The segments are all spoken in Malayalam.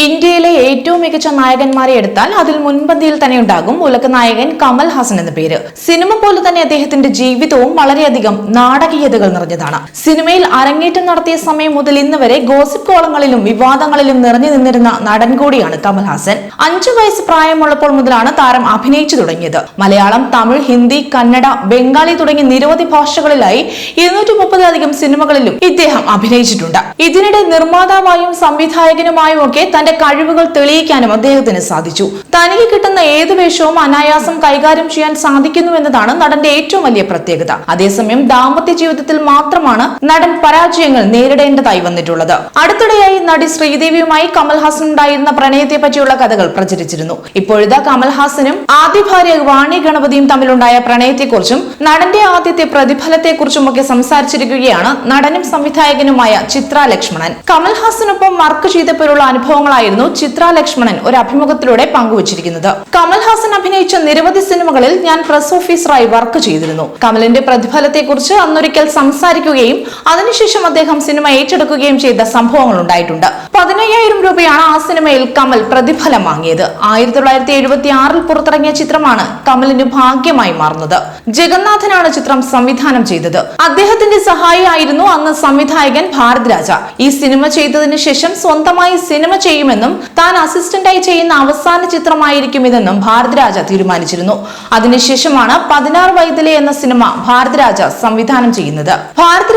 ഇന്ത്യയിലെ ഏറ്റവും മികച്ച നായകന്മാരെ എടുത്താൽ അതിൽ മുൻപന്തിയിൽ തന്നെ ഉണ്ടാകും ഉലക നായകൻ കമൽ ഹാസൻ എന്ന പേര്. സിനിമ പോലെ തന്നെ അദ്ദേഹത്തിന്റെ ജീവിതവും വളരെയധികം നാടകീയതകൾ നിറഞ്ഞതാണ്. സിനിമയിൽ അരങ്ങേറ്റം നടത്തിയ സമയം മുതൽ ഇന്ന് വരെ ഗോസിപ്പ് കോളങ്ങളിലും വിവാദങ്ങളിലും നിറഞ്ഞു നിന്നിരുന്ന നടൻ കൂടിയാണ് കമൽ ഹാസൻ. അഞ്ചു വയസ്സ് പ്രായമുള്ളപ്പോൾ മുതലാണ് താരം അഭിനയിച്ചു തുടങ്ങിയത്. മലയാളം തമിഴ് ഹിന്ദി കന്നഡ ബംഗാളി തുടങ്ങിയ നിരവധി ഭാഷകളിലായി ഇരുന്നൂറ്റി മുപ്പതിലധികം സിനിമകളിലും ഇദ്ദേഹം അഭിനയിച്ചിട്ടുണ്ട്. ഇതിനിടെ നിർമ്മാതാവായും സംവിധായകനുമായും ഒക്കെ തന്റെ കഴിവുകൾ തെളിയിക്കാനും അദ്ദേഹത്തിന് സാധിച്ചു. തനിക്ക് കിട്ടുന്ന ഏത് വേഷവും അനായാസം കൈകാര്യം ചെയ്യാൻ സാധിക്കുന്നു എന്നതാണ് നടന്റെ ഏറ്റവും വലിയ പ്രത്യേകത. അതേസമയം ദാമ്പത്യ ജീവിതത്തിൽ മാത്രമാണ് നടൻ പരാജയങ്ങൾ നേരിടേണ്ടതായി വന്നിട്ടുള്ളത്. അടുത്തിടെയായി നടി ശ്രീദേവിയുമായി കമൽഹാസൻ ഉണ്ടായിരുന്ന പ്രണയത്തെ പറ്റിയുള്ള കഥകൾ പ്രചരിച്ചിരുന്നു. ഇപ്പോഴത്തെ കമൽഹാസനും ആദ്യ ഭാര്യ വാണി ഗണപതിയും തമ്മിലുണ്ടായ പ്രണയത്തെക്കുറിച്ചും നടന്റെ ആദ്യത്തെ പ്രതിഫലത്തെക്കുറിച്ചും ഒക്കെ സംസാരിച്ചിരിക്കുകയാണ് നടനും സംവിധായകനുമായ ചിത്ര ലക്ഷ്മണൻ കമൽഹാസനൊപ്പം വർക്ക് ചെയ്തപ്പോഴുള്ള അനുഭവങ്ങളായിരുന്നു ചിത്ര ലക്ഷ്മണൻ ഒരു അഭിമുഖത്തിലൂടെ പങ്കുവച്ചിരിക്കുന്നത്. കമൽഹാസൻ അഭിനയിച്ച നിരവധി സിനിമകളിൽ ഞാൻ പ്രസ് ഓഫീസറായി വർക്ക് ചെയ്തിരുന്നു. കമലിന്റെ പ്രതിഫലത്തെക്കുറിച്ച് അന്നൊരിക്കൽ സംസാരിക്കുകയും അതിനുശേഷം അദ്ദേഹം സിനിമ ഏറ്റെടുക്കുകയും ചെയ്ത സംഭവങ്ങൾ ഉണ്ടായിട്ടുണ്ട്. പതിനയ്യായിരം രൂപയാണ് ആ സിനിമയിൽ കമൽ പ്രതിഫലം വാങ്ങിയത്. ആയിരത്തി തൊള്ളായിരത്തി എഴുപത്തി ആറിൽ പുറത്തിറങ്ങിയ ചിത്രമാണ് കമലിന് ഭാഗ്യമായി മാറുന്നത്. ജഗന്നാഥനാണ് ചിത്രം സംവിധാനം ചെയ്തത്. അദ്ദേഹത്തിന്റെ സഹായിയായിരുന്നു അന്ന് സംവിധായകൻ ഭാരതരാജ ഈ സിനിമ ചെയ്തതിനു ശേഷം സ്വന്തമായി സിനിമ ചെയ്യുമെന്നും താൻ അസിസ്റ്റന്റായി ചെയ്യുന്ന അവസാന ചിത്രമായിരിക്കും ഇതെന്നും ഭാരത് തീരുമാനിച്ചിരുന്നു. അതിനുശേഷമാണ് പതിനാറ് വൈതലെ എന്ന സിനിമ ഭാരതരാജ സംവിധാനം ചെയ്യുന്നത്. ഭാരത്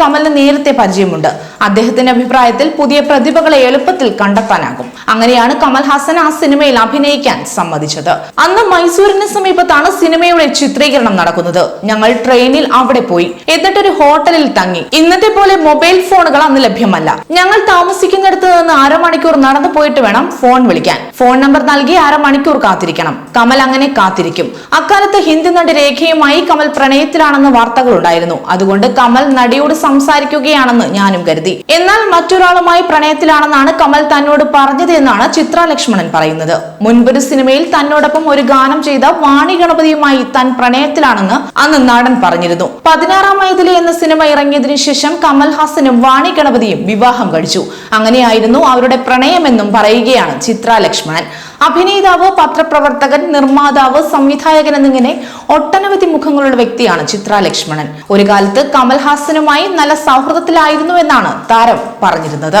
കമലിന് നേരത്തെ പരിചയമുണ്ട്. അദ്ദേഹത്തിന്റെ അഭിപ്രായത്തിൽ പുതിയ പ്രതിഭകളെ എളുപ്പത്തിൽ കണ്ടെത്താനാകും അങ്ങനെയാണ് കമൽ ഹാസൻ ആ സിനിമയിൽ അഭിനയിക്കാൻ സമ്മതിച്ചത്. അന്ന് മൈസൂരിന് സമീപത്താണ് സിനിമയുടെ ചിത്രീകരണം നടക്കുന്നത്. ഞങ്ങൾ ട്രെയിനിൽ അവിടെ പോയി. എന്നിട്ട് ഒരു ഹോട്ടലിൽ തങ്ങി. ഇന്നത്തെ പോലെ മൊബൈൽ ഫോണുകൾ അന്ന് ലഭ്യമല്ല. ഞങ്ങൾ താമസിക്കുന്നിടത്ത് നിന്ന് അരമണിക്കൂർ നടന്നു പോയിട്ട് വേണം ഫോൺ വിളിക്കാൻ. ഫോൺ നമ്പർ നൽകി അരമണിക്കൂർ കാത്തിരിക്കണം. കമൽ അങ്ങനെ കാത്തിരിക്കും. അക്കാലത്ത് ഹിന്ദി നടി രേഖയുമായി കമൽ പ്രണയത്തിലാണെന്ന് വാർത്തകൾ ഉണ്ടായിരുന്നു. അതുകൊണ്ട് കമൽ നടിയോട് സംസാരിക്കുകയാണെന്ന് ഞാനും കരുതി. എന്നാൽ മറ്റൊരാളുമായി പ്രണയത്തിലാണെന്നാണ് കമൽ തന്നോട് പറഞ്ഞത് എന്നാണ് ചിത്ര ലക്ഷ്മണൻ പറയുന്നത്. മുൻപൊരു സിനിമയിൽ തന്നോടൊപ്പം ഒരു ഗാനം ചെയ്ത വാണി ഗണപതിയുമായി താൻ പ്രണയത്തിലാണെന്ന് അന്ന് നടൻ പറഞ്ഞിരുന്നു. പതിനാറാം വയതിലെ എന്ന സിനിമ ഇറങ്ങിയതിനു ശേഷം കമൽഹാസനും വാണി ഗണപതിയും വിവാഹം കഴിച്ചു. അങ്ങനെയായിരുന്നു അവരുടെ പ്രണയമെന്നും പറയുകയാണ് ചിത്ര ലക്ഷ്മണൻ. അഭിനേതാവ് പത്രപ്രവർത്തകൻ നിർമ്മാതാവ് സംവിധായകൻ എന്നിങ്ങനെ ഒട്ടനവധി മുഖങ്ങളുള്ള വ്യക്തിയാണ് ചിത്ര ലക്ഷ്മണൻ. ഒരു കാലത്ത് കമൽഹാസനുമായി നല്ല സൗഹൃദത്തിലായിരുന്നു എന്നാണ് താരം പറഞ്ഞിരുന്നത്.